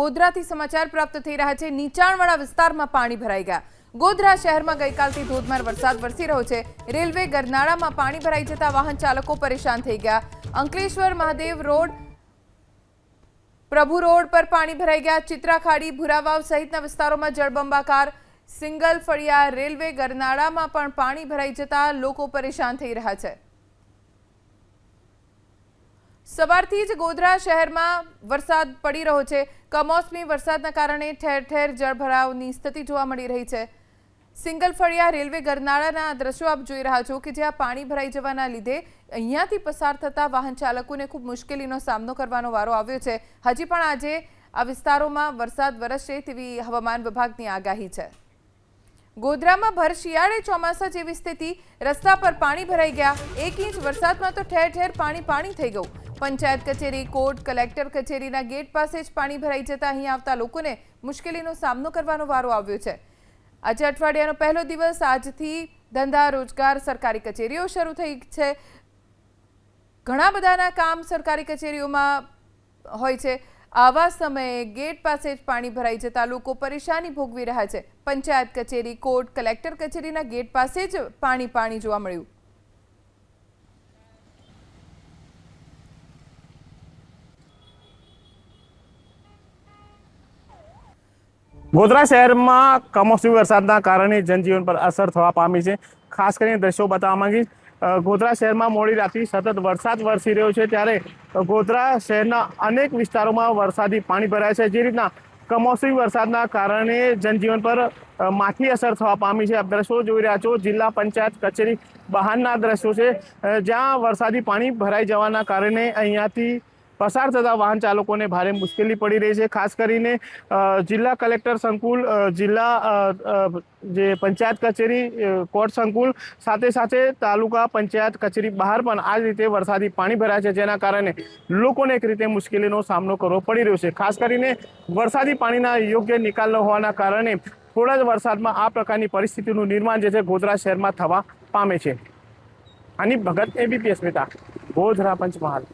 ગોધરાથી સમાચાર પ્રાપ્ત થઈ રહ્યા છે. નીચાણવાળા વિસ્તારમાં પાણી ભરાઈ ગયા. ગોધરા શહેરમાં ગઈકાલથી ધોધમાર વરસાદ વરસી રહ્યો છે. રેલવે ગરનાળામાં પાણી ભરાઈ જતા વાહન ચાલકો પરેશાન થઈ ગયા. અંકલેશ્વર મહાદેવ રોડ, પ્રભુ રોડ પર પાણી ભરાઈ ગયા. ચિત્રાખાડી, ભુરાવાવ સહિતના વિસ્તારોમાં જળબંબાકાર સિંગલ ફળિયા રેલવે ગરનાળામાં પણ પાણી ભરાઈ જતા લોકો પરેશાન થઈ રહ્યા છે. સવારથી જ ગોધરા શહેરમાં વરસાદ પડી રહ્યો છે. કમોસમી વરસાદના કારણે ઠેર ઠેર જળભરાવની સ્થિતિ જોવા મળી રહી છે. સિંગલ ફળિયા રેલવે ગરનાળાના દ્રશ્યો આપ જોઈ રહ્યા છો કે જ્યાં પાણી ભરાઈ જવાના લીધે અહીંયાથી પસાર થતા વાહન ચાલકોને ખૂબ મુશ્કેલીનો સામનો કરવાનો વારો આવ્યો છે. હજી પણ આજે આ વિસ્તારોમાં વરસાદ વરસશે તેવી હવામાન વિભાગની આગાહી છે. ગોધરામાં ભર શિયાળે ચોમાસા જેવી સ્થિતિ. રસ્તા પર પાણી ભરાઈ ગયા. એક ઇંચ વરસાદમાં તો ઠેર ઠેર પાણી પાણી થઈ ગયું. પંચાયત કચેરી, કોર્ટ, કલેક્ટર કચેરીના ગેટ પાસે જ પાણી ભરાઈ જતા અહીં આવતા લોકોને મુશ્કેલીનો સામનો કરવાનો વારો આવ્યો છે. આજે અઠવાડિયાનો પહેલો દિવસ આજથી ધંધા, રોજગાર સરકારી કચેરીઓ શરૂ થઈ છે. ઘણા બધાના કામ સરકારી કચેરીઓમાં હોય છે. આવા સમયે ગેટ પાસે જ પાણી ભરાઈ જતા લોકો પરેશાની ભોગવી રહ્યા છે. પંચાયત કચેરી, કોર્ટ, કલેક્ટર કચેરીના ગેટ પાસે જ પાણી પાણી જોવા મળ્યું. ગોધરા શહેરમાં કમોસમી વરસાદના કારણે જનજીવન પર અસર થવા પામી છે. ખાસ કરીને દ્રશ્યો બતાવવા માંગીશ. ગોધરા શહેરમાં મોડી રાતથી સતત વરસાદ વરસી રહ્યો છે ત્યારે ગોધરા શહેરના અનેક વિસ્તારોમાં વરસાદી પાણી ભરાય છે. જે રીતના કમોસમી વરસાદના કારણે જનજીવન પર માઠી અસર થવા પામી છે. આપ દ્રશ્યો જોઈ રહ્યા છો. જિલ્લા પંચાયત કચેરી બહારના દ્રશ્યો છે. જ્યાં વરસાદી પાણી ભરાઈ જવાના કારણે અહીંયાથી પસાર થતા વાહન ચાલકોને ભારે મુશ્કેલી પડી રહી છે. ખાસ કરીને જિલ્લા કલેક્ટર સંકુલ જિલ્લા જે પંચાયત કચેરી કોર્ટ સંકુલ સાથે સાથે તાલુકા પંચાયત કચેરી બહાર પણ આ જ રીતે વરસાદી પાણી ભરાય છે, જેના કારણે લોકોને એક રીતે મુશ્કેલીનો સામનો કરવો પડી રહ્યો છે. ખાસ કરીને વરસાદી પાણીના યોગ્ય નિકાલ ન હોવાના કારણે થોડા જ વરસાદમાં આ પ્રકારની પરિસ્થિતિનું નિર્માણ જે છે ગોધરા શહેરમાં થવા પામે છે. આની ભગત એબીપી અસ્મિતા ગોધરા પંચમહાલ.